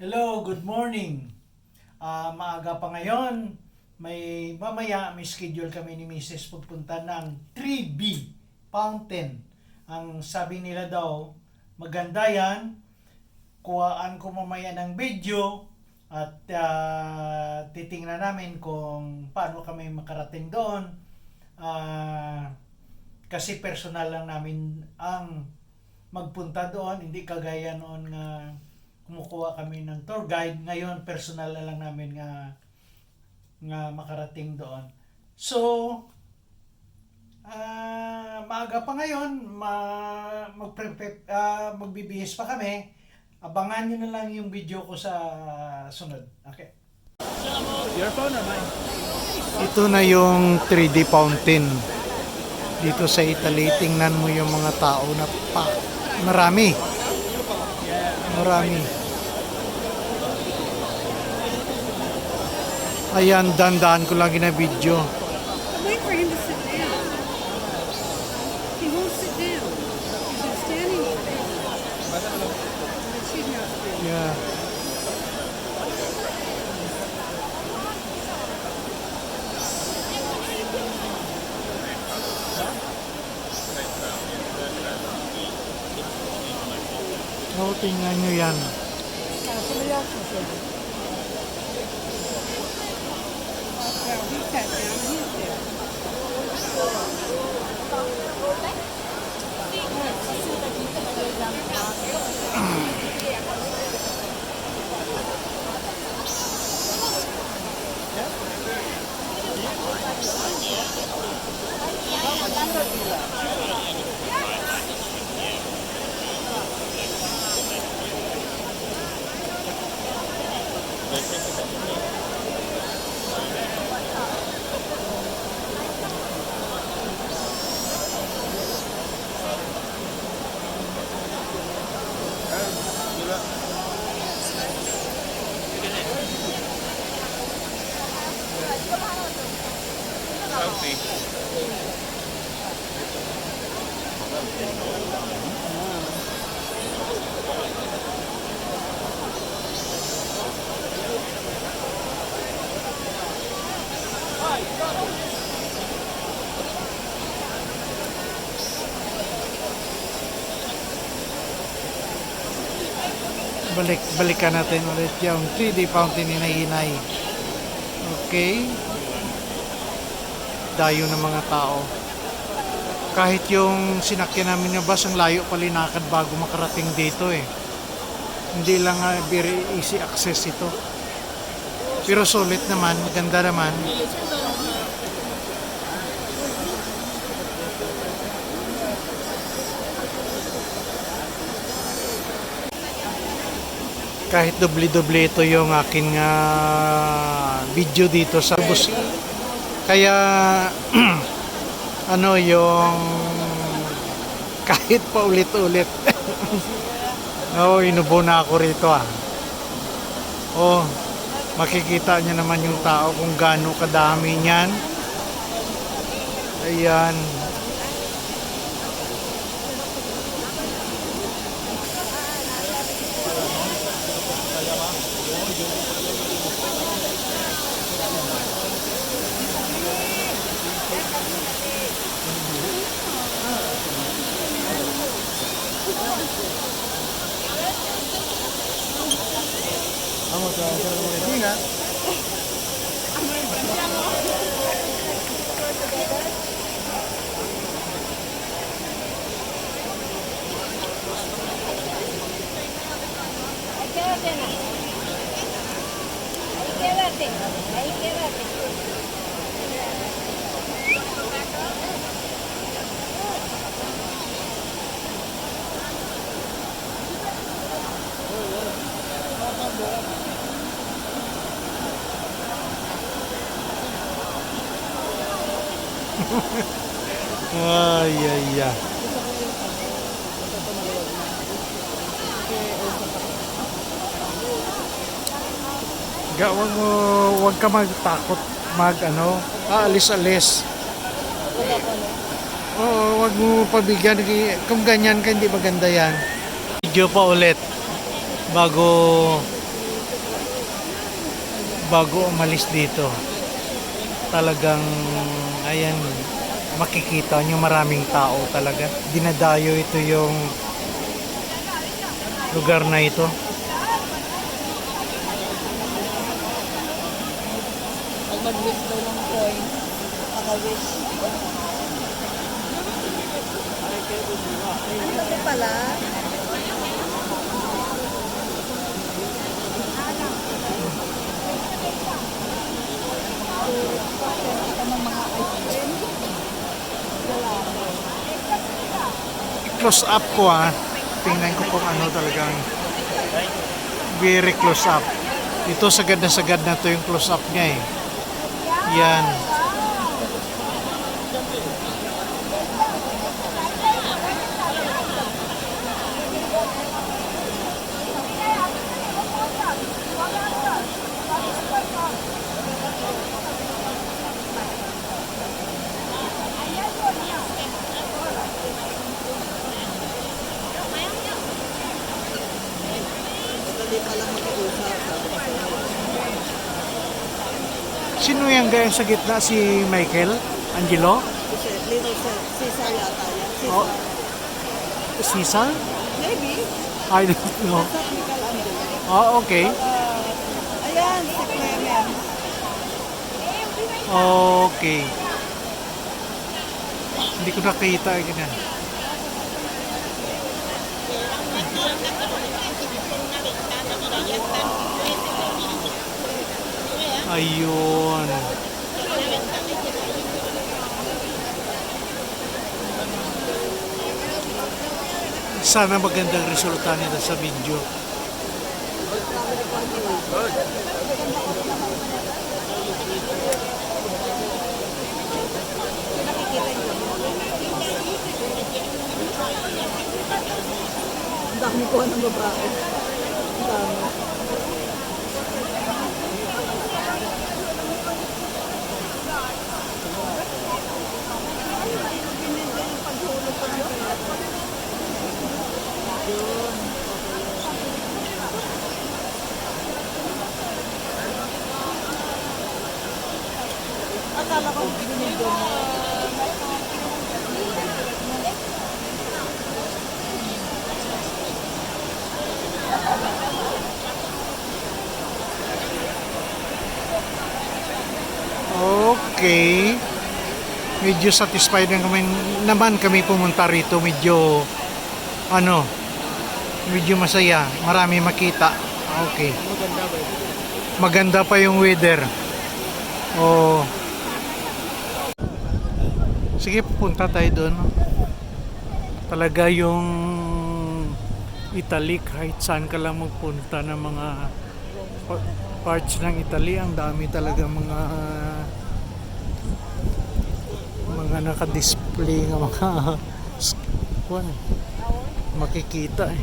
Hello, good morning. Ah, maaga pa ngayon. May mamaya may schedule kami ni Mrs. pupunta ng 3B Fountain. Ang sabi nila daw, maganda yan. Kuhaan ko mamaya ng video at ah, titingnan namin kung paano kami makarating doon. Ah, kasi personal lang namin ang magpunta doon, hindi kagaya noon nga kumukuha kami ng tour guide. Ngayon, personal na lang namin nga nga makarating doon. So, ah maaga pa ngayon, ma, magpre- ah, magbibihis pa kami. Abangan nyo na lang yung video ko sa sunod. Okay. Your phone or mine? Ito na yung 3D fountain. Dito sa Italy, tingnan mo yung mga tao na pa. Marami. Marami. Ayan, dandaan ko lagi na video. Wait for him to sit down. He won't sit down. He's been standing it's been. Yeah. Oh, tingnan nyo yan. Well, he sat down and Balik, balikan natin ulit yung 3D fountain ni Nainay. Okay. Dayo ng mga tao. Kahit yung sinakyan namin na bus, ang layo pa linakad bago makarating dito eh. Hindi lang nga very easy access ito. Pero sulit naman, ganda naman. Kahit doble-doble ito yung aking ah, video dito sa bus. Kaya ano yung kahit pa ulit-ulit. oh, inubo na ako rito ah. Oh, makikita niyo naman yung tao kung gaano kadami niyan. Ayan. Ahí quédate, ahí quédate. Ay, ay, ay. Ga, mo, wag ka magtakot mag ano, aalis-alis. Oo, wag mo pabigyan. Kung ganyan ka, hindi maganda yan. Video pa ulit bago bago umalis dito. Talagang, ayan, makikita nyo maraming tao talaga. Dinadayo ito yung lugar na ito. Pag mag-wish daw ng coin, maka-wish. Ano pala? Close up ko ah. Tingnan ko kung ano talagang very close up. Ito sagad na sagad na to yung close up niya eh. Yan. Sino yung gaya sa gitna? Si Michael? Angelo? Kasi little Caesar, Caesar yata yan. Oh. Cesar? Maybe. I don't know. Basta Michelangelo. Oh, okay. Ah, ayan, si Clement. Okay. Hindi ko nakita eh, ganyan. Ayun. Sana magandang resulta nila sa video. Ang dami ko ng babae. Okay. Medyo satisfied na kami, naman kami pumunta rito. Medyo, ano, medyo masaya. Marami makita. Okay. Maganda pa yung weather. Oh. Sige, pupunta tayo doon. Talaga yung Italy, kahit saan ka lang magpunta ng mga pa- parts ng Italy, ang dami talaga mga mga naka-display ng mga kuwan, makikita eh.